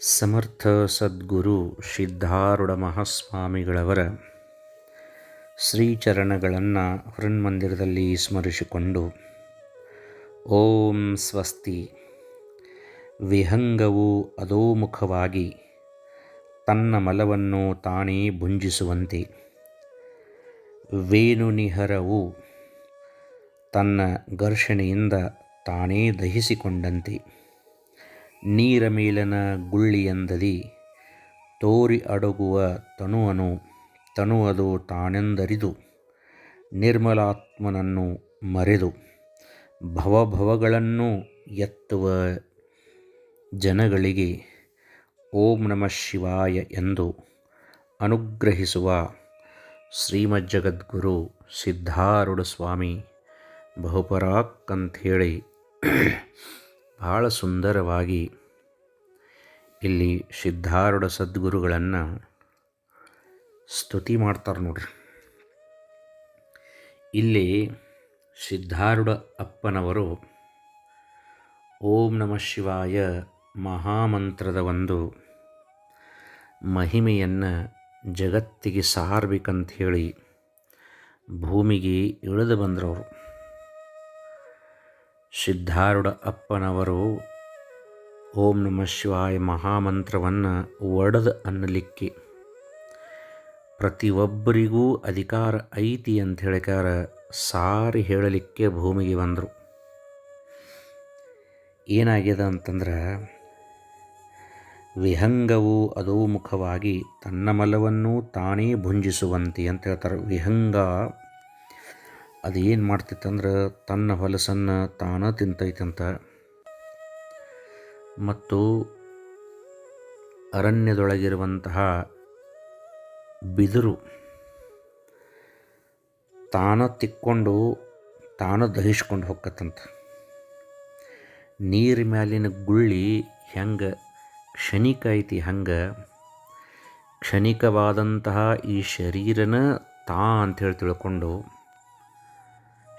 ಸಮರ್ಥ ಸದ್ಗುರು ಸಿದ್ಧಾರೂಢ ಮಹಾಸ್ವಾಮಿಗಳವರ ಶ್ರೀಚರಣಗಳನ್ನು ಹೃನ್ಮಂದಿರದಲ್ಲಿ ಸ್ಮರಿಸಿಕೊಂಡು, ಓಂ ಸ್ವಸ್ತಿ. ವಿಹಂಗವು ಅಧೋಮುಖವಾಗಿ ತನ್ನ ಮಲವನ್ನು ತಾನೇ ಭುಂಜಿಸುವಂತೆ. ವೇಣುನಿಹರವು ತನ್ನ ಘರ್ಷಣೆಯಿಂದ ತಾನೇ ದಹಿಸಿಕೊಂಡಂತೆ. ನೀರ ಮೇಲನ ಗುಳ್ಳಿಯಂದದಿ ತೋರಿ ಅಡಗುವ ತನುವನು ತನುವದು ತಾನೆಂದರಿದು ನಿರ್ಮಲಾತ್ಮನನ್ನು ಮರೆದು ಭವಭವಗಳನ್ನು ಎತ್ತುವ ಜನಗಳಿಗೆ ಓಂ ನಮಃ ಶಿವಾಯ ಎಂದು ಅನುಗ್ರಹಿಸುವ ಶ್ರೀಮಜ್ಜಗದ್ಗುರು ಸಿದ್ಧಾರೂಢ ಸ್ವಾಮಿ ಬಹುಪರಾಕ್ ಅಂಥೇಳಿ ಭಾಳ ಸುಂದರವಾಗಿ ಇಲ್ಲಿ ಸಿದ್ಧಾರೂಢ ಸದ್ಗುರುಗಳನ್ನು ಸ್ತುತಿ ಮಾಡ್ತಾರೆ ನೋಡ್ರಿ. ಇಲ್ಲಿ ಸಿದ್ಧಾರೂಢ ಅಪ್ಪನವರು ಓಂ ನಮಃ ಶಿವಾಯ ಮಹಾಮಂತ್ರದ ಒಂದು ಮಹಿಮೆಯನ್ನು ಜಗತ್ತಿಗೆ ಸಾರ್ಬೇಕಂಥೇಳಿ ಹೇಳಿ ಭೂಮಿಗೆ ಇಳಿದು ಬಂದ್ರವರು. ಸಿದ್ಧಾರೂಢ ಅಪ್ಪನವರು ಓಂ ನಮ ಶಿವಾಯ ಮಹಾಮಂತ್ರವನ್ನು ಒಡೆದು ಅನ್ನಲಿಕ್ಕೆ. ಪ್ರತಿಯೊಬ್ಬರಿಗೂ ಅಧಿಕಾರ ಐತಿ ಅಂತ ಹೇಳಿಕಾರ ಸಾರಿ ಹೇಳಲಿಕ್ಕೆ ಭೂಮಿಗೆ ಬಂದರು. ಏನಾಗಿದೆ ಅಂತಂದ್ರೆ ವಿಹಂಗವು ಅಧೋಮುಖವಾಗಿ ತನ್ನ ಮಲವನ್ನು ತಾನೇ ಭುಂಜಿಸುವಂತೆ ಅಂತ ಹೇಳ್ತಾರೆ. ವಿಹಂಗ ಅದು ಏನು ಮಾಡ್ತಿತ್ತಂದ್ರೆ, ತನ್ನ ಹೊಲಸನ್ನು ತಾನ ತಿಂತೈತಂತ. ಮತ್ತು ಅರಣ್ಯದೊಳಗಿರುವಂತಹ ಬಿದಿರು ತಾನ ತಿಕ್ಕೊಂಡು, ತಾನ ದಹಿಸ್ಕೊಂಡು ಹೊಕ್ಕತ್ತಂತ ನೀರು ಮ್ಯಾಲಿನ ಗುಳ್ಳಿ ಹೆಂಗೆ, ಕ್ಷಣಿಕ ಐತಿ ಹಂಗೆ, ಕ್ಷಣಿಕವಾದಂತಹ ಈ ಶರೀರನ ತಾ ಅಂಥೇಳಿ ತಿಳ್ಕೊಂಡು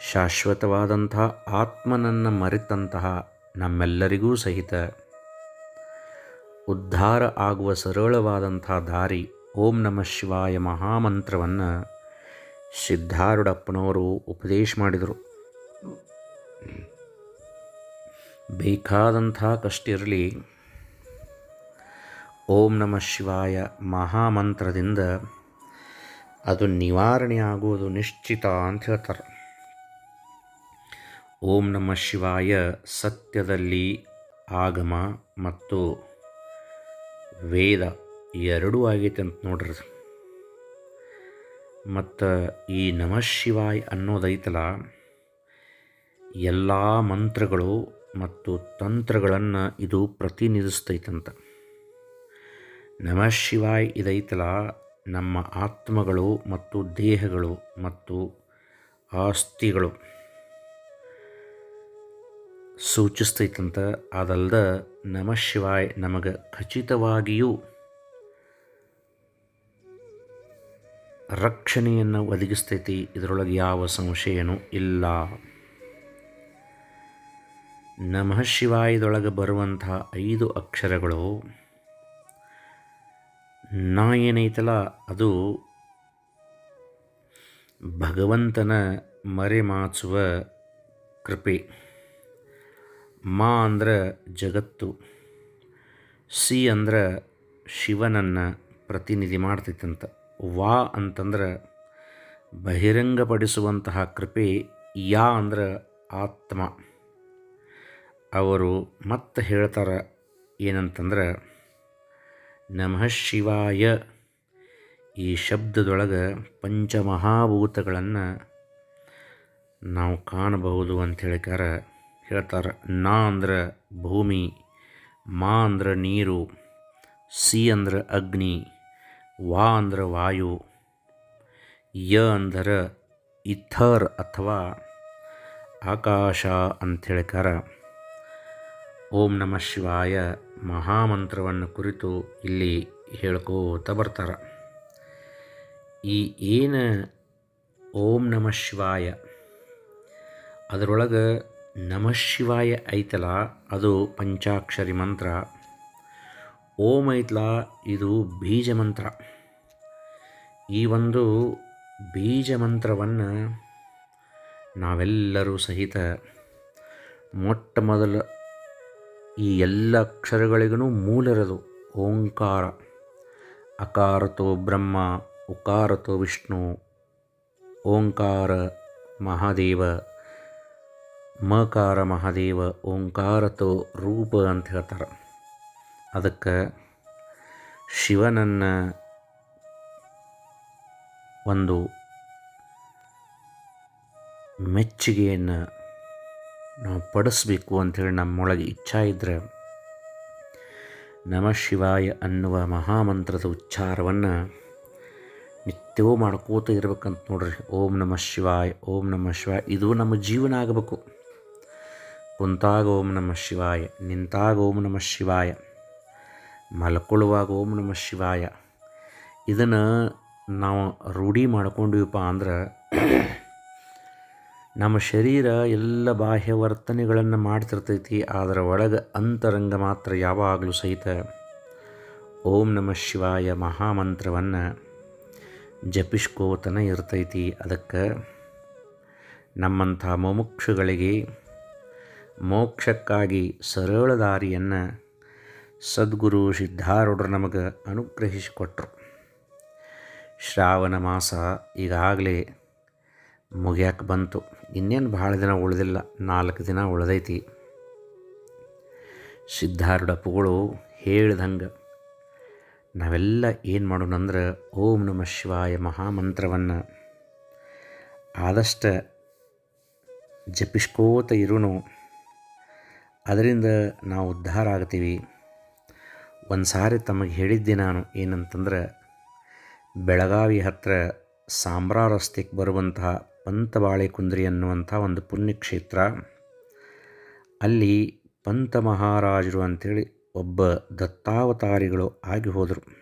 ಶಾಶ್ವತವಾದಂತಹ ಆತ್ಮನನ್ನು ಮರೆತಂತಹ ನಮ್ಮೆಲ್ಲರಿಗೂ ಸಹಿತ ಉದ್ಧಾರ ಆಗುವ ಸರಳವಾದಂಥ ದಾರಿ ಓಂ ನಮಃ ಶಿವಾಯ ಮಹಾಮಂತ್ರವನ್ನು ಸಿದ್ಧಾರೂಢಪ್ಪನವರು ಉಪದೇಶ ಮಾಡಿದರು. ಬೇಕಾದಂಥ ಕಷ್ಟ ಇರಲಿ ಓಂ ನಮಃ ಶಿವಾಯ ಮಹಾಮಂತ್ರದಿಂದ ಅದು ನಿವಾರಣೆ ಆಗುವುದು ನಿಶ್ಚಿತ ಅಂತ ಹೇಳ್ತಾರೆ. ಓಂ ನಮಃ ಶಿವಾಯ. ಸತ್ಯದಲ್ಲಿ ಆಗಮ ಮತ್ತು ವೇದ ಎರಡೂ ಆಗೈತೆ ಅಂತ ನೋಡ್ರಿ. ಮತ್ತು ಈ ನಮಃ ಶಿವಾಯ್ ಅನ್ನೋದೈತಲ್ಲ ಎಲ್ಲ ಮಂತ್ರಗಳು ಮತ್ತು ತಂತ್ರಗಳನ್ನು ಇದು ಪ್ರತಿನಿಧಿಸ್ತೈತಂತ. ನಮಃ ಶಿವಾಯ್ ಇದೈತಲ್ಲ, ನಮ್ಮ ಆತ್ಮಗಳು ಮತ್ತು ದೇಹಗಳು ಮತ್ತು ಆಸ್ತಿಗಳು. ಸೂಚಿಸ್ತೈತಂತ, ಅದಲ್ದ ನಮಃ ಶಿವಾಯ್ ನಮಗೆ ಖಚಿತವಾಗಿಯೂ ರಕ್ಷಣೆಯನ್ನು ಒದಗಿಸ್ತೈತಿ. ಇದರೊಳಗೆ ಯಾವ ಸಂಶಯನೂ ಇಲ್ಲ. ನಮಃ ಶಿವಾಯದೊಳಗೆ ಬರುವಂತಹ ಐದು ಅಕ್ಷರಗಳು, ನಾ ಏನೈತಲ್ಲ ಅದು ಭಗವಂತನ ಮರೆಮಾಚುವ ಕೃಪೆ. ಮಾ ಅಂದ್ರೆ ಜಗತ್ತು, ಸಿ ಅಂದ್ರೆ ಶಿವನನ್ನು ಪ್ರತಿನಿಧಿ ಮಾಡ್ತೈತಂತ. ವಾ ಅಂತಂದ್ರೆ ಬಹಿರಂಗಪಡಿಸುವಂತಹ ಕೃಪೆ, ಯಾ ಅಂದ್ರೆ ಆತ್ಮ. ಅವರು ಮತ್ತೆ ಹೇಳ್ತಾರೆ ಏನಂತಂದ್ರೆ, ನಮಃ ಶಿವಾಯ. ಈ ಶಬ್ದದೊಳಗೆ ಪಂಚಮಹಾಭೂತಗಳನ್ನು ನಾವು ಕಾಣಬಹುದು ಅಂತ ಹೇಳಿಕಾರ ಹೇಳ್ತಾರೆ, ನಾ ಅಂದ್ರೆ ಭೂಮಿ, ಮಾ ಅಂದ್ರೆ ನೀರು, ಸಿ ಅಂದ್ರೆ ಅಗ್ನಿ, ವಾ ಅಂದ್ರೆ ವಾಯು, ಯ ಅಂದರೆ ಇಥರ್ ಅಥವಾ ಆಕಾಶ ಅಂಥೇಳಿಕಾರ ಓಂ ನಮಃ ಶಿವಾಯ, ಮಹಾಮಂತ್ರವನ್ನು ಕುರಿತು ಇಲ್ಲಿ ಹೇಳ್ಕೋತ ಬರ್ತಾರೆ. ಈ ಏನು ಓಂ ನಮಃ ಶಿವಾಯ, ಅದರೊಳಗೆ ನಮಃ ಶಿವಾಯ ಐತಲಾ, ಅದು ಪಂಚಾಕ್ಷರಿ ಮಂತ್ರ. ಓಂ ಐತಲ ಇದು ಬೀಜ ಮಂತ್ರ. ಈ ಒಂದು ಬೀಜ ಮಂತ್ರವನ್ನು ನಾವೆಲ್ಲರೂ ಸಹಿತ ಮೊಟ್ಟ ಮೊದಲ ಈ ಎಲ್ಲ ಅಕ್ಷರಗಳಿಗೂ ಮೂಲರದು. ಓಂಕಾರ, ಅಕಾರತೋ ಬ್ರಹ್ಮ, ಉಕಾರತೋ ವಿಷ್ಣು, ಓಂಕಾರ, ಮಹಾದೇವ. ಮಕಾರ ಮಹಾದೇವ ಓಂಕಾರತೋ ರೂಪ ಅಂತ ಹೇಳ್ತಾರೆ. ಅದಕ್ಕೆ ಶಿವನನ್ನು ಒಂದು ಮೆಚ್ಚುಗೆಯನ್ನು ನಾವು ಪಡಿಸ್ಬೇಕು ಅಂಥೇಳಿ ನಮ್ಮೊಳಗೆ ಇಚ್ಛಾ ಇದ್ದರೆ ನಮ ಶಿವಾಯ ಅನ್ನುವ ಮಹಾಮಂತ್ರದ ಉಚ್ಚಾರವನ್ನು ನಿತ್ಯವೂ ಮಾಡ್ಕೋತ ಇರ್ಬೇಕಂತ ನೋಡ್ರಿ. ಓಂ ನಮಃ ಶಿವಾಯ, ಓಂ ನಮಃ ಶಿವಾಯ. ಇದು ನಮ್ಮ ಜೀವನ ಆಗಬೇಕು. ಕುಂತಾಗ ಓಂ ನಮ ಶಿವಾಯ, ನಿಂತಾಗ ಓಂ ನಮ ಶಿವಾಯ, ಮಲ್ಕೊಳ್ಳುವಾಗ ಓಂ ನಮ ಶಿವಾಯ. ಇದನ್ನು ನಾವು ರೂಢಿ ಮಾಡ್ಕೊಂಡಿವಪ್ಪ ಅಂದ್ರೆ ನಮ್ಮ ಶರೀರ ಎಲ್ಲ ಬಾಹ್ಯ ವರ್ತನೆಗಳನ್ನು ಮಾಡ್ತಿರ್ತೈತಿ ಅದರ ಒಳಗೆ ಅಂತರಂಗ ಮಾತ್ರ ಯಾವಾಗಲೂ ಸಹಿತ ಓಂ ನಮ ಶಿವಾಯ ಮಹಾಮಂತ್ರವನ್ನು ಜಪಿಸ್ಕೋತನ ಇರ್ತೈತಿ. ಅದಕ್ಕೆ ನಮ್ಮಂಥ ಮುಮುಕ್ಷುಗಳಿಗೆ ಮೋಕ್ಷಕ್ಕಾಗಿ ಸರಳ ದಾರಿಯನ್ನು ಸದ್ಗುರು ಸಿದ್ಧಾರೂಢರು ನಮಗೆ ಅನುಗ್ರಹಿಸಿಕೊಟ್ರು. ಶ್ರಾವಣ ಮಾಸ ಈಗಾಗಲೇ ಮುಗಿಯಕ್ಕೆ ಬಂತು. ಇನ್ನೇನು ಭಾಳ ದಿನ ಉಳಿದಿಲ್ಲ, ನಾಲ್ಕು ದಿನ ಉಳಿದೈತಿ. ಸಿದ್ಧಾರೂಢಪ್ಪುಗಳು ಹೇಳ್ದಂಗೆ, ನಾವೆಲ್ಲ ಏನು ಮಾಡೋಣ ಅಂದ್ರೆ ಓಂ ನಮ ಶಿವಾಯ ಮಹಾಮಂತ್ರವನ್ನು ಆದಷ್ಟು ಜಪಿಸ್ಕೋತ ಇರೋನು. ಅದರಿಂದ ನಾವು ಉದ್ಧಾರ ಆಗ್ತೀವಿ. ಒಂದು ಸಾರಿ ತಮಗೆ ಹೇಳಿದ್ದೆ ನಾನು ಏನಂತಂದ್ರೆ, ಬೆಳಗಾವಿ ಹತ್ತಿರ ಸಾಂಬ್ರಾ ರಸ್ತೆಗೆ ಬರುವಂತಹ ಪಂತಬಾಳೆ ಕುಂದ್ರಿ ಅನ್ನುವಂಥ ಒಂದು ಪುಣ್ಯಕ್ಷೇತ್ರ. ಅಲ್ಲಿ ಪಂತ ಮಹಾರಾಜರು ಅಂಥೇಳಿ ಒಬ್ಬ ದತ್ತಾವತಾರಿಗಳು ಆಗಿ ಹೋದರು.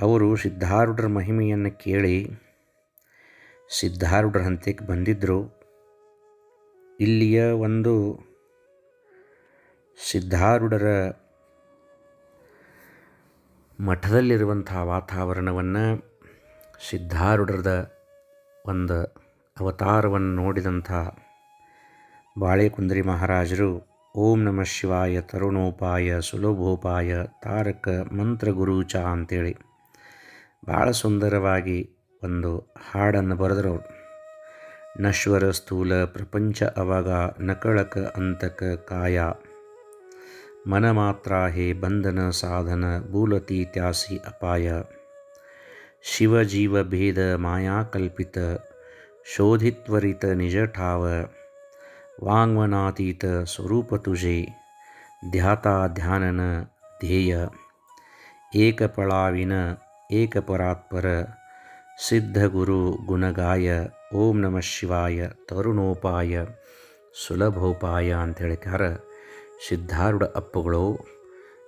ಅವರು ಸಿದ್ಧಾರೂಢರ ಮಹಿಮೆಯನ್ನು ಕೇಳಿ ಸಿದ್ಧಾರೂಢರ ಹಂತಕ್ಕೆ ಬಂದಿದ್ದರು ಇಲ್ಲಿಯ ಒಂದು ಸಿದ್ಧಾರೂಢರ ಮಠದಲ್ಲಿರುವಂಥ ವಾತಾವರಣವನ್ನು ಸಿದ್ಧಾರೂಢರದ ಒಂದು ಅವತಾರವನ್ನು ನೋಡಿದಂಥ ಬಾಳೆಕುಂದ್ರಿ ಮಹಾರಾಜರು, ಓಂ ನಮ ಶಿವಾಯ ತರುಣೋಪಾಯ ಸುಲಭೋಪಾಯ ತಾರಕ ಮಂತ್ರಗುರುಚ ಅಂತೇಳಿ ಭಾಳ ಸುಂದರವಾಗಿ ಒಂದು ಹಾಡನ್ನು ಬರೆದರು ನಶ್ವರ ಸ್ಥೂಲ ಪ್ರಪಂಚ ಅವಗ ನಕಳಕ ಅಂತಕ ಕಾಯ. ಮನ ಮಾತ್ರ ಹೇ ಬಂಧನ ಸಾಧನ ಭೂಲತಿ ತ್ಯಾಸಿ ಅಪಾಯ. ಶಿವ ಜೀವ ಭೇದ ಮಾಯಾಕಲ್ಪಿತ ಶೋಧಿತ್ವರಿತ ನಿಜ ಠಾವ. ವಾಂಗ್ಮನಾತೀತ ಸ್ವರೂಪ ತುಜೆ ಧ್ಯಾತಾ ಧ್ಯಾನನ ಧ್ಯೇಯ. ಏಕಪಳಾವಿನ ಏಕಪರಾತ್ಪರ ಸಿದ್ಧಗುರು ಗುಣಗಾಯ ಓಂ ನಮಃ ಶಿವಾಯ ತರುಣೋಪಾಯ ಸುಲಭೋಪಾಯ ಅಂತ ಹೇಳಿಕಾರ ಸಿದ್ಧಾರೂಢ ಅಪ್ಪುಗಳು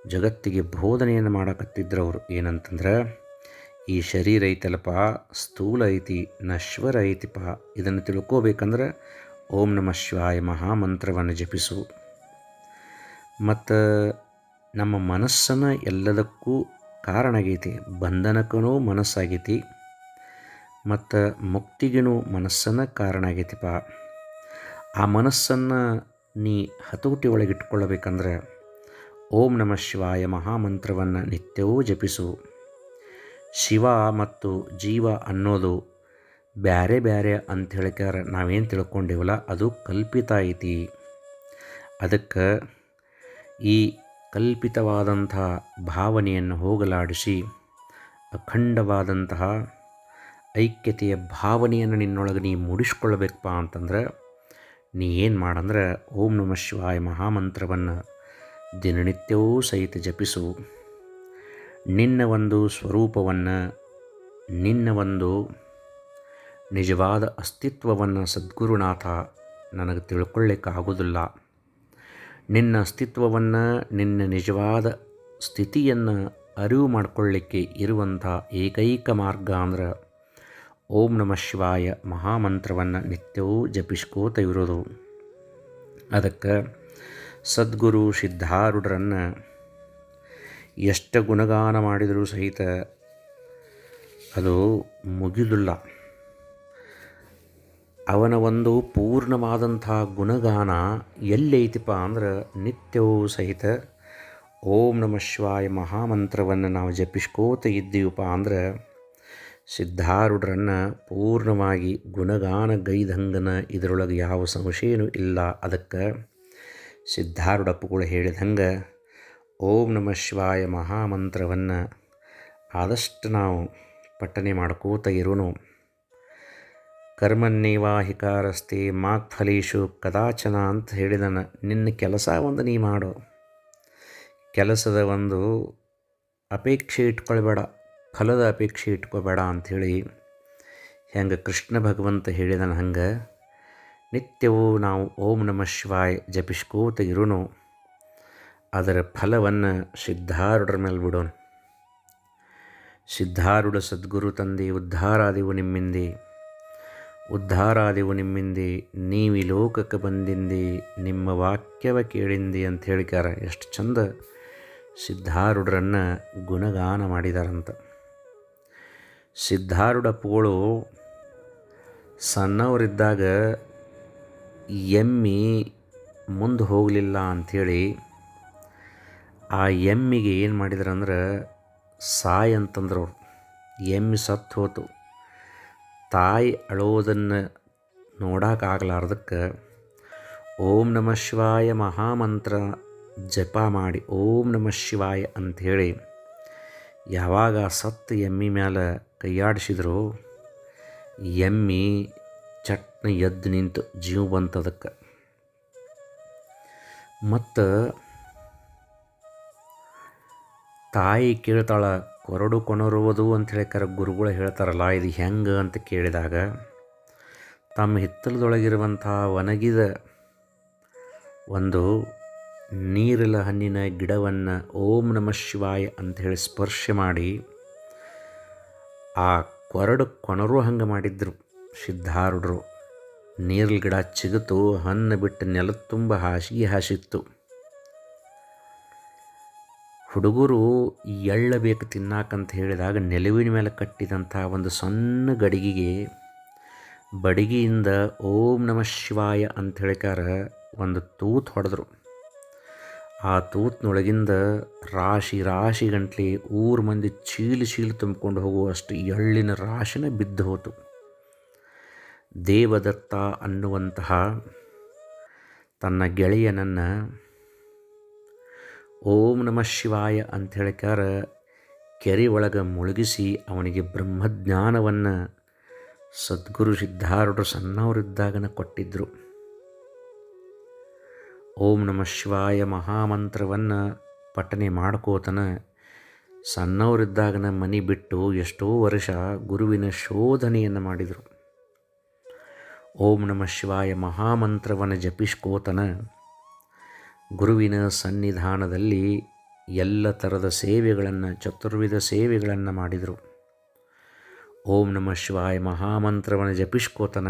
ಜಗತ್ತಿಗೆ ಬೋಧನೆಯನ್ನು ಮಾಡಕತ್ತಿದ್ರು ಏನಂತಂದ್ರೆ, ಈ ಶರೀರ ಐತಲ್ಲಪ್ಪ, ಸ್ಥೂಲ ಐತಿ, ನಶ್ವರ ಐತಿಪ್ಪ. ಇದನ್ನು ತಿಳ್ಕೋಬೇಕಂದ್ರೆ, ಓಂ ನಮ ಶಿವಾಯ ಮಹಾಮಂತ್ರವನ್ನು ಜಪಿಸು. ಮತ್ತು ನಮ್ಮ ಮನಸ್ಸನ್ನು ಎಲ್ಲದಕ್ಕೂ ಕಾರಣ ಆಗೈತಿ ಬಂಧನಕ್ಕೂ ಮನಸ್ಸಾಗೈತಿ, ಮತ್ತು ಮುಕ್ತಿಗೂ ಮನಸ್ಸನ್ನು ಕಾರಣ ಆಗೈತಿಪ್ಪ. ಆ ಮನಸ್ಸನ್ನು ನೀ ಹತೋಟಿ ಒಳಗೆ ಇಟ್ಕೊಳ್ಳಬೇಕಂದ್ರೆ ಓಂ ನಮ ಶಿವಾಯ ಮಹಾಮಂತ್ರವನ್ನು ನಿತ್ಯವೂ ಜಪಿಸು. ಶಿವ ಮತ್ತು ಜೀವ ಅನ್ನೋದು ಬ್ಯಾರೆ ಬ್ಯಾರೆ ಅಂತ ಹೇಳ್ಕ್ಯಾರ ನಾವೇನು ತಿಳ್ಕೊಂಡೇವಲ್ಲ, ಅದು ಕಲ್ಪಿತ ಐತಿ. ಅದಕ್ಕೆ ಈ ಕಲ್ಪಿತವಾದಂಥ ಭಾವನೆಯನ್ನು ಹೋಗಲಾಡಿಸಿ ಅಖಂಡವಾದಂತಹ ಐಕ್ಯತೆಯ ಭಾವನೆಯನ್ನು ನಿನ್ನೊಳಗೆ ನೀ ಮೂಡಿಸ್ಕೊಳ್ಬೇಕಪ್ಪ ಅಂತಂದ್ರೆ ನೀ ಏನು ಮಾಡಂದ್ರೆ ಓಂ ನಮ ಶಿವಾಯ ಮಹಾಮಂತ್ರವನ್ನು ದಿನನಿತ್ಯವೂ ಸಹಿತ ಜಪಿಸು. ನಿನ್ನ ಒಂದು ಸ್ವರೂಪವನ್ನು, ನಿನ್ನ ಒಂದು ನಿಜವಾದ ಅಸ್ತಿತ್ವವನ್ನು ಸದ್ಗುರುನಾಥ ನನಗೆ ತಿಳ್ಕೊಳ್ಳಿಕ್ಕಾಗೋದಿಲ್ಲ ನಿನ್ನ ಅಸ್ತಿತ್ವವನ್ನು, ನಿನ್ನ ನಿಜವಾದ ಸ್ಥಿತಿಯನ್ನು ಅರಿವು ಮಾಡಿಕೊಳ್ಳಿಕ್ಕೆ ಇರುವಂಥ ಏಕೈಕ ಮಾರ್ಗ ಅಂದ್ರೆ ಓಂ ನಮ ಶಿವಾಯ ಮಹಾಮಂತ್ರವನ್ನು ನಿತ್ಯವೂ ಜಪಿಸ್ಕೋತ ಇರೋದು. ಅದಕ್ಕೆ ಸದ್ಗುರು ಸಿದ್ಧಾರೂಢರನ್ನು ಎಷ್ಟು ಗುಣಗಾನ ಮಾಡಿದರೂ ಸಹಿತ ಅದು ಮುಗಿದುಲ್ಲ. ಅವನ ಒಂದು ಪೂರ್ಣವಾದಂಥ ಗುಣಗಾನ ಎಲ್ಲೈತಿಪ್ಪ ಅಂದ್ರೆ ನಿತ್ಯವೂ ಸಹಿತ ಓಂ ನಮ ಶಿವಾಯ ಮಹಾಮಂತ್ರವನ್ನು ನಾವು ಜಪಿಸ್ಕೋತ ಇದ್ದೀವಪ್ಪ ಅಂದ್ರೆ ಸಿದ್ಧಾರೂಢರನ್ನು ಪೂರ್ಣವಾಗಿ ಗುಣಗಾನ ಗೈದಂಗನ ಇದರೊಳಗೆ ಯಾವ ಸಂಶಯನೂ ಇಲ್ಲ. ಅದಕ್ಕೆ ಸಿದ್ಧಾರೂಢಪ್ಪಗಳು ಹೇಳಿದಂಗೆ, ಓಂ ನಮ ಶಿವಾಯ ಮಹಾಮಂತ್ರವನ್ನು ಆದಷ್ಟು ನಾವು ಪಠನೆ ಮಾಡ್ಕೋತ ಇರೋನು. ಕರ್ಮನ್ನೇವಾಹಿಕಾರಸ್ತೆ ಮಾಕ್ಫಲೇಶು ಕದಾಚನ ಅಂತ ಹೇಳಿದನ, ನಿನ್ನ ಕೆಲಸ ಒಂದು ನೀ ಮಾಡು. ಕೆಲಸದ ಒಂದು ಅಪೇಕ್ಷೆ ಇಟ್ಕೊಳ್ಬೇಡ. ಫಲದ ಅಪೇಕ್ಷೆ ಇಟ್ಕೋಬೇಡ ಅಂಥೇಳಿ ಹೆಂಗೆ ಕೃಷ್ಣ ಭಗವಂತ ಹೇಳಿದನ ಹಂಗೆ, ನಿತ್ಯವೂ ನಾವು ಓಂ ನಮಃ ಶಿವಾಯ್ ಜಪಿಸ್ಕೋತ ಇರೋನು, ಅದರ ಫಲವನ್ನು ಸಿದ್ಧಾರೂಢರ ಮೇಲೆ ಬಿಡೋಣ. ಸಿದ್ಧಾರೂಢ ಸದ್ಗುರು ತಂದೆ, ಉದ್ಧಾರಾದಿವು ನಿಮ್ಮಿಂದೆ ಉದ್ಧಾರಾದಿವು ನಿಮ್ಮಿಂದೆ, ನೀವಿ ಲೋಕಕ್ಕೆ ಬಂದಿಂದಿ, ನಿಮ್ಮ ವಾಕ್ಯವ ಕೇಳಿಂದಿ ಅಂತ ಹೇಳಿಕಾರ ಎಷ್ಟು ಚಂದ ಸಿದ್ಧಾರೂಢರನ್ನು ಗುಣಗಾನ ಮಾಡಿದಾರಂತ. ಸಿದ್ಧಾರೂಢಪ್ಪಗಳು ಸಣ್ಣವರಿದ್ದಾಗ ಎಮ್ಮಿ ಮುಂದೆ ಹೋಗಲಿಲ್ಲ ಅಂಥೇಳಿ ಆ ಎಮ್ಮಿಗೆ ಏನು ಮಾಡಿದ್ರಂದ್ರೆ ಸಾಯ್ ಅಂತಂದ್ರು. ಅವ್ರು ಎಮ್ಮಿ ಸತ್ತು ಹೋತು. ತಾಯಿ ಅಳೋದನ್ನು ನೋಡೋಕ್ಕಾಗಲಾರ್ದಕ್ಕೆ ಓಂ ನಮ ಶಿವಾಯ ಮಹಾಮಂತ್ರ ಜಪ ಮಾಡಿ ಓಂ ನಮ ಶಿವಾಯ ಅಂಥೇಳಿ ಯಾವಾಗ ಸತ್ತು ಎಮ್ಮಿ ಮ್ಯಾಲೆ ಕೈಯಾಡಿಸಿದ್ರು, ಎಮ್ಮಿ ಚಟ್ನ ಎದ್ದು ನಿಂತು ಜೀವ ಬಂತದಕ್ಕೆ. ಮತ್ತು ತಾಯಿ ಕೇಳ್ತಾಳ, ಕೊರಡು ಕೊನರುವುದು ಅಂತ ಕರೆ ಗುರುಗಳು ಹೇಳ್ತಾರಲ್ಲ, ಇದು ಹೆಂಗೆ ಅಂತ ಕೇಳಿದಾಗ, ತಮ್ಮ ಹಿತ್ತಲದೊಳಗಿರುವಂಥ ಒಣಗಿದ ಒಂದು ನೀರಿನ ಹಣ್ಣಿನ ಗಿಡವನ್ನು ಓಂ ನಮ ಶಿವಾಯ ಅಂತ ಹೇಳಿ ಸ್ಪರ್ಶ ಮಾಡಿ ಆ ಕೊರಡು ಕೊಣರು ಹಂಗೆ ಮಾಡಿದ್ರು ಸಿದ್ಧಾರುಡ್ರು ನೀರಿನ ಗಿಡ ಚಿಗುತು, ಹಣ್ಣು ಬಿಟ್ಟು ನೆಲ ತುಂಬ ಹಾಸಿಗೆ ಹಾಸಿತ್ತು. ಹುಡುಗರು ಎಳ್ಳ ಬೇಕು ತಿನ್ನಾಕಂತ ಹೇಳಿದಾಗ ನೆಲುವಿನ ಮೇಲೆ ಕಟ್ಟಿದಂಥ ಒಂದು ಸಣ್ಣ ಗಡಿಗೆಗೆ ಬಡಿಗೆಯಿಂದ ಓಂ ನಮ ಶಿವಾಯ ಅಂತ ಹೇಳಿಕಾರ ಒಂದು ತೂತು ಹೊಡೆದ್ರು. ಆ ತೂತ್ನೊಳಗಿಂದ ರಾಶಿ ರಾಶಿ ಗಂಟ್ಲಿ ಊರು ಮಂದಿ ಚೀಲು ಚೀಲು ತುಂಬಿಕೊಂಡು ಹೋಗುವಷ್ಟು ಎಳ್ಳಿನ ರಾಶಿನ ಬಿದ್ದು ಹೋತು. ದೇವದತ್ತ ಅನ್ನುವಂತಹ ತನ್ನ ಗೆಳೆಯನನ್ನು ಓಂ ನಮ ಶಿವಾಯ ಅಂತ ಹೇಳಿಕಾರ ಕೆರೆ ಒಳಗೆ ಮುಳುಗಿಸಿ ಅವನಿಗೆ ಬ್ರಹ್ಮಜ್ಞಾನವನ್ನು ಸದ್ಗುರು ಸಿದ್ಧಾರೂಢರು ಸಣ್ಣವರಿದ್ದಾಗನ ಕೊಟ್ಟಿದ್ದರು ಓಂ ನಮ ಶಿವಾಯ ಮಹಾಮಂತ್ರವನ್ನು ಪಠನೆ ಮಾಡ್ಕೋತನ. ಸಣ್ಣವರಿದ್ದಾಗನ ಮನೆ ಬಿಟ್ಟು ಎಷ್ಟೋ ವರ್ಷ ಗುರುವಿನ ಶೋಧನೆಯನ್ನು ಮಾಡಿದರು. ಓಂ ನಮ ಶಿವಾಯ ಮಹಾಮಂತ್ರವನ್ನು ಜಪಿಸ್ಕೋತನ. ಗುರುವಿನ ಸನ್ನಿಧಾನದಲ್ಲಿ ಎಲ್ಲ ಥರದ ಸೇವೆಗಳನ್ನು, ಚತುರ್ವಿಧ ಸೇವೆಗಳನ್ನು ಮಾಡಿದರು. ಓಂ ನಮ ಶಿವಾಯ ಮಹಾಮಂತ್ರವನ್ನು ಜಪಿಸ್ಕೋತನ.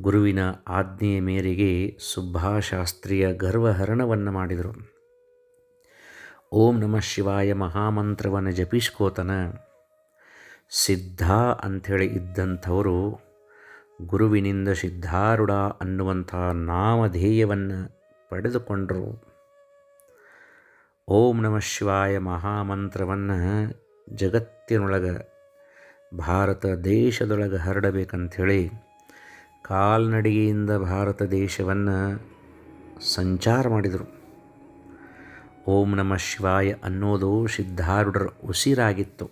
ಗುರುವಿನ ಆಜ್ಞೆಯ ಮೇರೆಗೆ ಸುಭಾಶಾಸ್ತ್ರೀಯ ಗರ್ವಹರಣವನ್ನು ಮಾಡಿದರು. ಓಂ ನಮಃ ಶಿವಾಯ ಮಹಾಮಂತ್ರವನ್ನು ಜಪಿಸ್ಕೋತನ ಸಿದ್ಧ ಅಂಥೇಳಿ ಇದ್ದಂಥವರು ಗುರುವಿನಿಂದ ಸಿದ್ಧಾರುಢ ಅನ್ನುವಂಥ ನಾಮಧೇಯವನ್ನು ಪಡೆದುಕೊಂಡರು. ಓಂ ನಮಃ ಶಿವಾಯ ಮಹಾಮಂತ್ರವನ್ನು ಜಗತ್ತಿನೊಳಗೆ, ಭಾರತ ದೇಶದೊಳಗೆ ಹರಡಬೇಕಂಥೇಳಿ ಕಾಲ್ನಡಿಗೆಯಿಂದ ಭಾರತ ದೇಶವನ್ನು ಸಂಚಾರ ಮಾಡಿದರು. ಓಂ ನಮ ಶಿವಾಯ ಅನ್ನೋದು ಸಿದ್ಧಾರೂಢರ ಉಸಿರಾಗಿತ್ತು.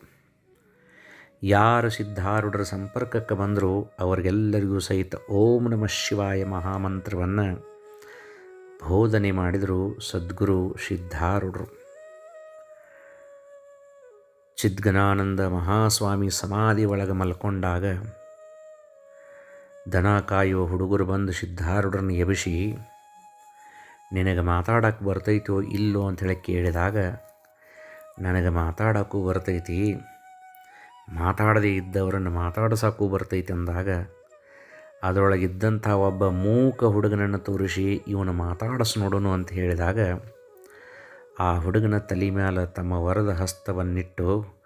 ಯಾರು ಸಿದ್ಧಾರೂಢರ ಸಂಪರ್ಕಕ್ಕೆ ಬಂದರೂ ಅವರಿಗೆಲ್ಲರಿಗೂ ಸಹಿತ ಓಂ ನಮ ಶಿವಾಯ ಮಹಾಮಂತ್ರವನ್ನು ಬೋಧನೆ ಮಾಡಿದರು ಸದ್ಗುರು ಸಿದ್ಧಾರೂಢರು. ಚಿದ್ಗನಾನಂದ ಮಹಾಸ್ವಾಮಿ ಸಮಾಧಿ ಒಳಗೆ ಮಲ್ಕೊಂಡಾಗ ದನ ಕಾಯೋ ಹುಡುಗರು ಬಂದು ಸಿದ್ಧಾರೂಢರನ್ನು ಎಬಿಸಿ ನಿನಗೆ ಮಾತಾಡೋಕ್ಕೆ ಬರ್ತೈತೋ ಇಲ್ಲೋ ಅಂಥೇಳಿ ಕೇಳಿದಾಗ, ನನಗೆ ಮಾತಾಡೋಕ್ಕೂ ಬರ್ತೈತಿ, ಮಾತಾಡದೇ ಇದ್ದವರನ್ನು ಮಾತಾಡಿಸೋಕ್ಕೂ ಬರ್ತೈತಿ ಅಂದಾಗ, ಅದರೊಳಗಿದ್ದಂಥ ಒಬ್ಬ ಮೂಕ ಹುಡುಗನನ್ನು ತೋರಿಸಿ ಇವನು ಮಾತಾಡಿಸ್ ನೋಡೋನು ಅಂತ ಹೇಳಿದಾಗ, ಆ ಹುಡುಗನ ತಲೆ ಮ್ಯಾಲ ತಮ್ಮ ವರದ ಹಸ್ತವನ್ನಿಟ್ಟು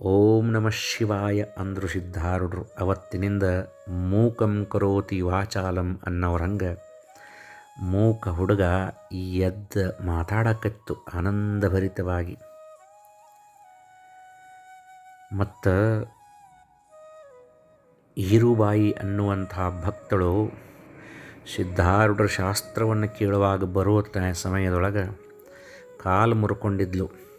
ಓಂ ನಮಃ ಶಿವಾಯ ಅಂದರು ಸಿದ್ಧಾರುಡ್ರು ಅವತ್ತಿನಿಂದ ಮೂಕಂ ಕರೋತಿ ವಾಚಾಲಂ ಅನ್ನೋರಂಗೆ ಮೂಕ ಹುಡುಗ ಎದ್ದ ಮಾತಾಡಕತ್ತು ಆನಂದಭರಿತವಾಗಿ. ಮತ್ತು ಈರುಬಾಯಿ ಅನ್ನುವಂಥ ಭಕ್ತಳು ಸಿದ್ಧಾರುಡ್ರ ಶಾಸ್ತ್ರವನ್ನು ಕೇಳುವಾಗ ಬರುವ ಸಮಯದೊಳಗೆ ಕಾಲು ಮುರ್ಕೊಂಡಿದ್ಲು.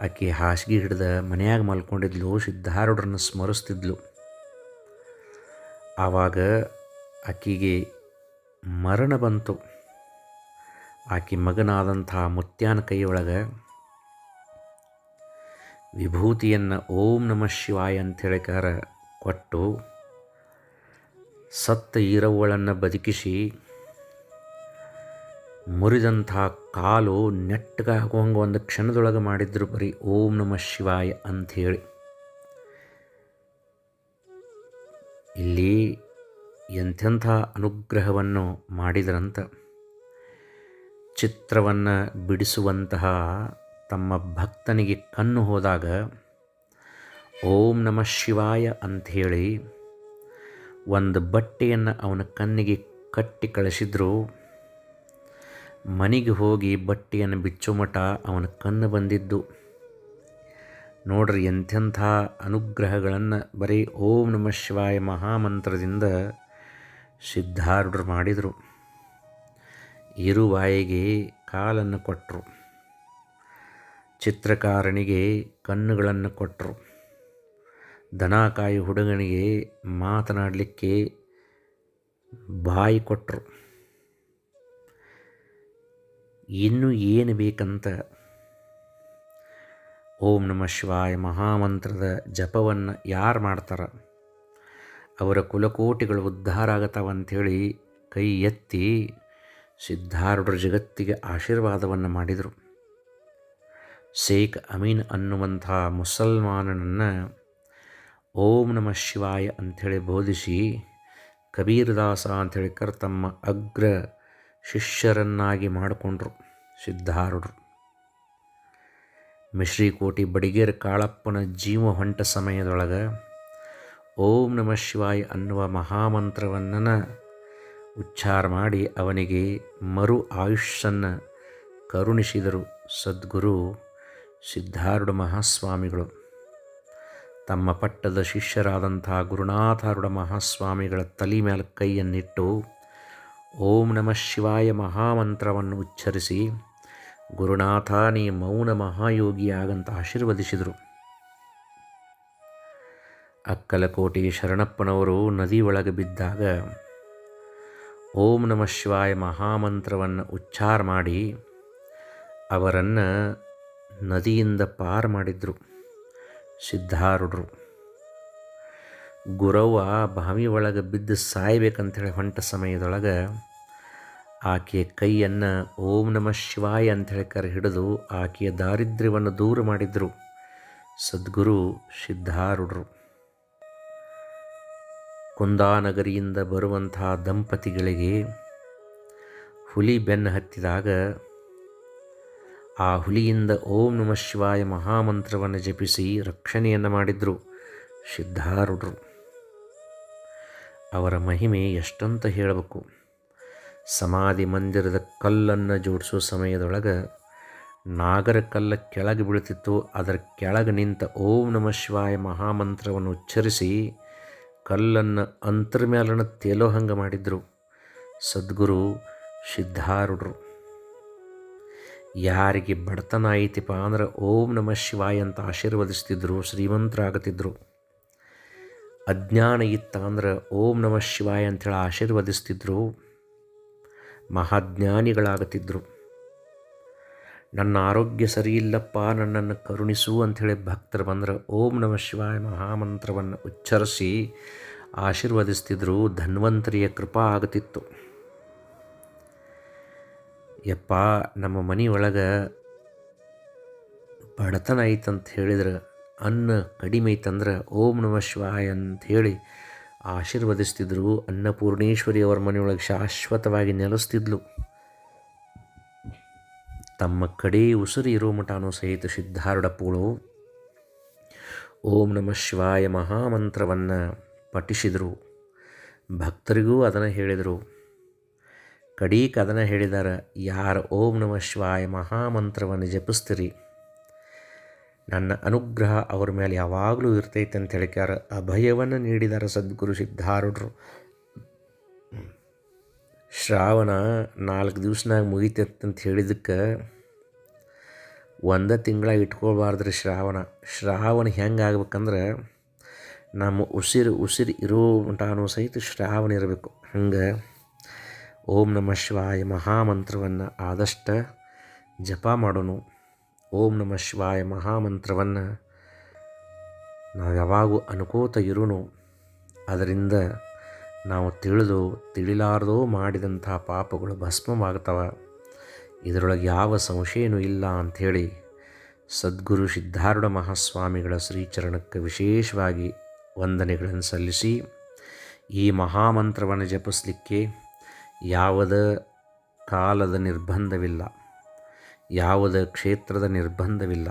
ಆಕೆ ಹಾಸಿಗೆ ಹಿಡ್ದ ಮನೆಯಾಗ ಮಲ್ಕೊಂಡಿದ್ಲು, ಸಿದ್ಧಾರೂಢರನ್ನು ಸ್ಮರಿಸ್ತಿದ್ಲು. ಆವಾಗ ಆಕೆಗೆ ಮರಣ ಬಂತು. ಆಕೆ ಮಗನಾದಂಥ ಮುತ್ಯಾನ ಕೈಯೊಳಗೆ ವಿಭೂತಿಯನ್ನು ಓಂ ನಮಃ ಶಿವಾಯ ಅಂತೇಳಿಕಾರ ಕೊಟ್ಟು ಸತ್ತ ಈರವ್ವಳನ್ನು ಬದುಕಿಸಿ ಮುರಿದಂಥ ಕಾಲು ನೆಟ್ಟಗೆ ಹಾಕುವಂಗೆ ಒಂದು ಕ್ಷಣದೊಳಗೆ ಮಾಡಿದ್ರು ಬರೀ ಓಂ ನಮಃ ಶಿವಾಯ ಅಂಥೇಳಿ. ಇಲ್ಲಿ ಎಂಥೆಂಥ ಅನುಗ್ರಹವನ್ನು ಮಾಡಿದರಂತ ಚಿತ್ರವನ್ನು ಬಿಡಿಸುವಂತಹ ತಮ್ಮ ಭಕ್ತನಿಗೆ ಕಣ್ಣು ಹೋದಾಗ ಓಂ ನಮಃ ಶಿವಾಯ ಅಂಥೇಳಿ ಒಂದು ಬಟ್ಟೆಯನ್ನು ಅವನ ಕಣ್ಣಿಗೆ ಕಟ್ಟಿ ಕಳಿಸಿದ್ರು. ಮನೆಗೆ ಹೋಗಿ ಬಟ್ಟೆಯನ್ನು ಬಿಚ್ಚೋ ಮಠ ಅವನ ಕಣ್ಣು ಬಂದಿದ್ದು. ನೋಡ್ರಿ ಎಂಥೆಂಥ ಅನುಗ್ರಹಗಳನ್ನು ಬರೀ ಓಂ ನಮಃ ಶಿವಾಯ ಮಹಾಮಂತ್ರದಿಂದ ಸಿದ್ಧಾರೂಢರು ಮಾಡಿದರು. ಇರುವಾಯಿಗೆ ಕಾಲನ್ನು ಕೊಟ್ಟರು ಚಿತ್ರಕಾರನಿಗೆ ಕಣ್ಣುಗಳನ್ನು ಕೊಟ್ಟರು ದನಕಾಯಿ ಹುಡುಗನಿಗೆ ಮಾತನಾಡಲಿಕ್ಕೆ ಬಾಯಿ ಕೊಟ್ಟರು ಇನ್ನೂ ಏನು ಬೇಕಂತ? ಓಂ ನಮಃ ಶಿವಾಯ ಮಹಾಮಂತ್ರದ ಜಪವನ್ನು ಯಾರು ಮಾಡ್ತಾರ? ಅವರ ಕುಲಕೋಟಿಗಳು ಉದ್ಧಾರ ಆಗತ್ತವಂಥೇಳಿ ಕೈ ಎತ್ತಿ ಸಿದ್ಧಾರೂಢರ ಜಗತ್ತಿಗೆ ಆಶೀರ್ವಾದವನ್ನು ಮಾಡಿದರು. ಶೇಖ್ ಅಮೀನ್ ಅನ್ನುವಂಥ ಮುಸಲ್ಮಾನನನ್ನು ಓಂ ನಮಃ ಶಿವಾಯ ಅಂಥೇಳಿ ಬೋಧಿಸಿ ಕಬೀರದಾಸ ಅಂತ ಕರ್ ತಮ್ಮ ಅಗ್ರ ಶಿಷ್ಯರನ್ನಾಗಿ ಮಾಡಿಕೊಂಡ್ರು ಸಿದ್ಧಾರುಡ್ರು ಮಿಶ್ರೀಕೋಟಿ ಬಡಿಗೇರ್ ಕಾಳಪ್ಪನ ಜೀವ ಹೊಂಟ ಸಮಯದೊಳಗೆ ಓಂ ನಮಃ ಶಿವಾಯ ಅನ್ನುವ ಮಹಾಮಂತ್ರವನ್ನು ಉಚ್ಚಾರ ಮಾಡಿ ಅವನಿಗೆ ಮರು ಆಯುಷ್ಯನ್ನು ಕರುಣಿಸಿದರು ಸದ್ಗುರು ಸಿದ್ಧಾರುಡ ಮಹಾಸ್ವಾಮಿಗಳು. ತಮ್ಮ ಪಟ್ಟದ ಶಿಷ್ಯರಾದಂಥ ಗುರುನಾಥಾರುಡ ಮಹಾಸ್ವಾಮಿಗಳ ತಲೆ ಮೇಲೆ ಕೈಯನ್ನಿಟ್ಟು ಓಂ ನಮಃ ಶಿವಾಯ ಮಹಾಮಂತ್ರವನ್ನು ಉಚ್ಚರಿಸಿ ಗುರುನಾಥ ನೀ ಮೌನ ಮಹಾಯೋಗಿಯಾಗಂತ ಆಶೀರ್ವದಿಸಿದರು. ಅಕ್ಕಲಕೋಟೆ ಶರಣಪ್ಪನವರು ನದಿ ಒಳಗೆ ಬಿದ್ದಾಗ ಓಂ ನಮಃ ಶಿವಾಯ ಮಹಾಮಂತ್ರವನ್ನು ಉಚ್ಚಾರ ಮಾಡಿ ಅವರನ್ನು ನದಿಯಿಂದ ಪಾರು ಮಾಡಿದರು. ಸಿದ್ಧಾರೂಢರು. ಗುರವ್ವ ಬಾವಿ ಒಳಗೆ ಬಿದ್ದು ಸಾಯ್ಬೇಕಂಥೇಳಿ ಹೊಂಟ ಸಮಯದೊಳಗೆ ಆಕೆಯ ಕೈಯನ್ನು ಓಂ ನಮ ಶಿವಾಯ ಅಂಥೇಳಿ ಕರೆ ಹಿಡಿದು ಆಕೆಯ ದಾರಿದ್ರ್ಯವನ್ನು ದೂರ ಮಾಡಿದರು. ಸದ್ಗುರು ಸಿದ್ಧಾರೂಢರು. ಕುಂದಾನಗರಿಯಿಂದ ಬರುವಂಥ ದಂಪತಿಗಳಿಗೆ ಹುಲಿ ಬೆನ್ನು ಹತ್ತಿದಾಗ ಆ ಹುಲಿಯಿಂದ ಓಂ ನಮ ಶಿವಾಯ ಮಹಾಮಂತ್ರವನ್ನು ಜಪಿಸಿ ರಕ್ಷಣೆಯನ್ನು ಮಾಡಿದರು ಸಿದ್ಧಾರೂಢರು. ಅವರ ಮಹಿಮೆ ಎಷ್ಟಂತ ಹೇಳಬೇಕು. ಸಮಾಧಿ ಮಂದಿರದ ಕಲ್ಲನ್ನು ಜೋಡಿಸೋ ಸಮಯದೊಳಗೆ ನಾಗರ ಕಲ್ಲ ಕೆಳಗೆ ಬೀಳ್ತಿತ್ತು ಅದರ ಕೆಳಗೆ ನಿಂತ ಓಂ ನಮಃ ಶಿವಾಯ ಮಹಾಮಂತ್ರವನ್ನು ಉಚ್ಚರಿಸಿ ಕಲ್ಲನ್ನು ಅಂತರ್ಮ್ಯಾಲನ ತೇಲೋ ಹಂಗೆ ಮಾಡಿದರು. ಸದ್ಗುರು ಸಿದ್ಧಾರೂಢರು. ಯಾರಿಗೆ ಬಡತನ ಐತಿಪ್ಪ ಅಂದ್ರೆ ಓಂ ನಮಃ ಶಿವಾಯ ಅಂತ ಆಶೀರ್ವದಿಸ್ತಿದ್ರು ಶ್ರೀಮಂತರಾಗುತ್ತಿದ್ದರು ಅಜ್ಞಾನ ಇತ್ತ ಅಂದ್ರೆ ಓಂ ನಮಃ ಶಿವಾಯ ಅಂಥೇಳಿ ಆಶೀರ್ವದಿಸ್ತಿದ್ರು. ಮಹಾಜ್ಞಾನಿಗಳಾಗುತ್ತಿದ್ದರು ನನ್ನ ಆರೋಗ್ಯ ಸರಿಯಿಲ್ಲಪ್ಪ, ನನ್ನನ್ನು ಕರುಣಿಸು ಅಂಥೇಳಿ ಭಕ್ತರು ಬಂದ್ರೆ ಓಂ ನಮಃ ಶಿವಾಯ ಮಹಾಮಂತ್ರವನ್ನು ಉಚ್ಚರಿಸಿ ಆಶೀರ್ವದಿಸ್ತಿದ್ರು. ಧನ್ವಂತರಿಯ ಕೃಪಾ ಆಗುತ್ತಿತ್ತು ಯಪ್ಪ, ನಮ್ಮ ಮನೆಯೊಳಗೆ ಬಡತನ ಐತಂತ ಹೇಳಿದ್ರೆ ಅನ್ನ ಕಡಿಮೆ ಇತ್ತಂದ್ರೆ ಓಂ ನಮಃ ಶಿವಾಯ ಅಂಥೇಳಿ ಆಶೀರ್ವದಿಸ್ತಿದ್ರು. ಅನ್ನಪೂರ್ಣೇಶ್ವರಿ ಅವರ ಮನೆಯೊಳಗೆ ಶಾಶ್ವತವಾಗಿ ನೆಲೆಸ್ತಿದ್ಲು. ತಮ್ಮ ಕಡೆ ಉಸಿರು ಇರೋ ಮಠಾನು ಸಹಿತ ಸಿದ್ಧಾರೂಢ ಪೂಳು ಓಂ ನಮ ಶಿವಾಯ ಮಹಾಮಂತ್ರವನ್ನು ಪಠಿಸಿದರು. ಭಕ್ತರಿಗೂ ಅದನ್ನು ಹೇಳಿದರು. ಕಡೀಕ್ ಅದನ್ನು ಹೇಳಿದಾರ, ಯಾರು ಓಂ ನಮ ಶಿವಾಯ ಮಹಾಮಂತ್ರವನ್ನು ಜಪಿಸ್ತೀರಿ? ನನ್ನ ಅನುಗ್ರಹ ಅವ್ರ ಮೇಲೆ ಯಾವಾಗಲೂ ಇರ್ತೈತೆ ಅಂತ ಹೇಳಿಕ್ಯಾರ. ಅಭಯವನ್ನು ನೀಡಿದಾರ ಸದ್ಗುರು ಸಿದ್ಧಾರೂಢರು. ಶ್ರಾವಣ ನಾಲ್ಕು ದಿವ್ಸನಾಗ ಅಂತ ಹೇಳಿದಕ್ಕೆ ಒಂದೇ ತಿಂಗಳ ಇಟ್ಕೊಳ್ಬಾರ್ದ್ರಿ ಶ್ರಾವಣ. ಶ್ರಾವಣ ಹೆಂಗೆ ಆಗ್ಬೇಕಂದ್ರೆ ನಮ್ಮ ಉಸಿರು ಉಸಿರು ಇರೋ ಮಟಾನು ಸಹಿತ ಶ್ರಾವಣ ಇರಬೇಕು. ಹಂಗೆ ಓಂ ನಮ ಶಿವಾಯ ಮಹಾಮಂತ್ರವನ್ನು ಆದಷ್ಟು ಜಪ ಮಾಡೋನು. ಓಂ ನಮ ಶಿವಾಯ ಮಹಾಮಂತ್ರವನ್ನು ನಾವು ಯಾವಾಗೂ ಅನುಕೋತ ಇರೋನು. ಅದರಿಂದ ನಾವು ತಿಳಿದು ತಿಳಿಲಾರ್ದೋ ಮಾಡಿದಂಥ ಪಾಪಗಳು ಭಸ್ಮವಾಗ್ತವೆ. ಇದರೊಳಗೆ ಯಾವ ಸಂಶಯನೂ ಇಲ್ಲ ಅಂಥೇಳಿ ಸದ್ಗುರು ಸಿದ್ಧಾರೂಢ ಮಹಾಸ್ವಾಮಿಗಳ ಶ್ರೀಚರಣಕ್ಕೆ ವಿಶೇಷವಾಗಿ ವಂದನೆಗಳನ್ನು ಸಲ್ಲಿಸಿ ಈ ಮಹಾಮಂತ್ರವನ್ನು ಜಪಿಸಲಿಕ್ಕೆ ಯಾವುದ ಕಾಲದ ನಿರ್ಬಂಧವಿಲ್ಲ. ಯಾವುದ ಕ್ಷೇತ್ರದ ನಿರ್ಬಂಧವಿಲ್ಲ.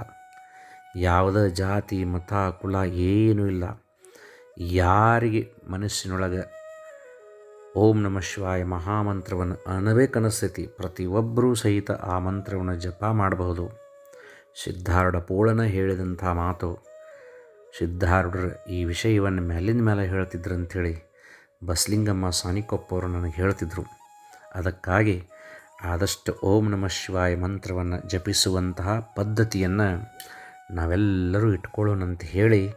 ಯಾವುದ ಜಾತಿ, ಮತ, ಕುಲ ಏನೂ ಇಲ್ಲ. ಯಾರಿಗೆ ಮನಸ್ಸಿನೊಳಗೆ ಓಂ ನಮ ಶಿವಾಯ ಮಹಾಮಂತ್ರವನ್ನು ಅನಬೇಕನಿಸ್ತೈತಿ ಪ್ರತಿಯೊಬ್ಬರೂ ಸಹಿತ ಆ ಮಂತ್ರವನ್ನು ಜಪ ಮಾಡಬಹುದು. ಸಿದ್ಧಾರೂಢ ಪೋಳನ ಹೇಳಿದಂಥ ಮಾತು, ಸಿದ್ಧಾರೂಢರು ಈ ವಿಷಯವನ್ನು ಮೇಲಿನ ಮೇಲೆ ಹೇಳ್ತಿದ್ರು ಅಂಥೇಳಿ ಬಸಲಿಂಗಮ್ಮ ಸಾನಿಕೊಪ್ಪವರು ನನಗೆ ಹೇಳ್ತಿದ್ರು. ಅದಕ್ಕಾಗಿ ಆದಷ್ಟು ಓಂ ನಮ ಶಿವಾಯ ಮಂತ್ರವನ್ನು ಜಪಿಸುವಂತಹ ಪದ್ಧತಿಯನ್ನು ನಾವೆಲ್ಲರೂ ಇಟ್ಕೊಳ್ಳೋಣಂತ ಹೇಳಿ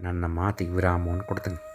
ನನ್ನ ಮಾತಿಗೆ ವಿರಾಮವನ್ನು ಕೊಡ್ತೇನೆ.